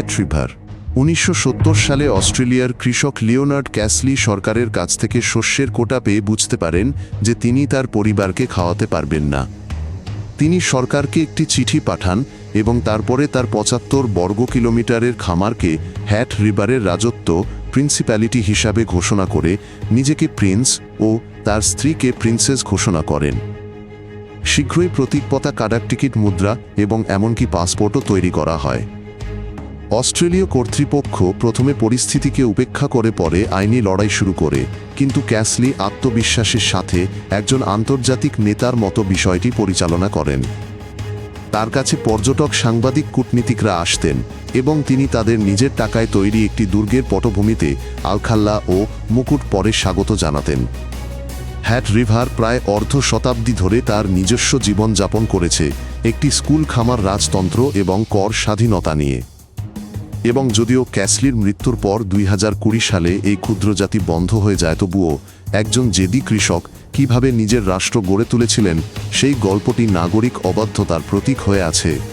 Hat river. উনিশশো সত্তর সালে অস্ট্রেলিয়ার কৃষক লিওনার্ড ক্যাসলি সরকারের কাছ থেকে শস্যের কোটা পেয়ে বুঝতে পারেন যে তিনি তার পরিবারকে খাওয়াতে পারবেন না। তিনি সরকারকে একটি চিঠি পাঠান এবং তারপরে তার পঁচাত্তর বর্গ কিলোমিটারের খামারকে হ্যাট রিভারের রাজত্ব প্রিন্সিপ্যালিটি হিসাবে ঘোষণা করে নিজেকে প্রিন্স ও তার স্ত্রীকে প্রিন্সেস ঘোষণা করেন। শীঘ্রই প্রতীক পতাকা টিকিট মুদ্রা এবং এমনকি পাসপোর্টও তৈরি করা হয়। অস্ট্রেলীয় কর্তৃপক্ষ প্রথমে পরিস্থিতিকে উপেক্ষা করে পরে আইনি লড়াই শুরু করে, কিন্তু ক্যাসলি আত্মবিশ্বাসের সাথে একজন আন্তর্জাতিক নেতার মতো বিষয়টি পরিচালনা করেন। তার কাছে পর্যটক সাংবাদিক কূটনীতিকরা আসতেন এবং তিনি তাদের নিজের টাকায় তৈরি একটি দুর্গের পটভূমিতে আলখাল্লা ও মুকুট পরে স্বাগত জানাতেন। হ্যাট রিভার প্রায় অর্ধ শতাব্দী ধরে তার নিজস্ব জীবনযাপন করেছে, একটি স্কুল খামার রাজতন্ত্র এবং কর স্বাধীনতা নিয়ে। এবং যদিও ক্যাসলির মৃত্যুর পর দুই হাজার কুড়ি সালে এই ক্ষুদ্র জাতি বন্ধ হয়ে যায়, তবুও একজন জেদি কৃষক কীভাবে নিজের রাষ্ট্র গড়ে তুলেছিলেন, সেই গল্পটি নাগরিক অবাধ্যতার প্রতীক হয়ে আছে।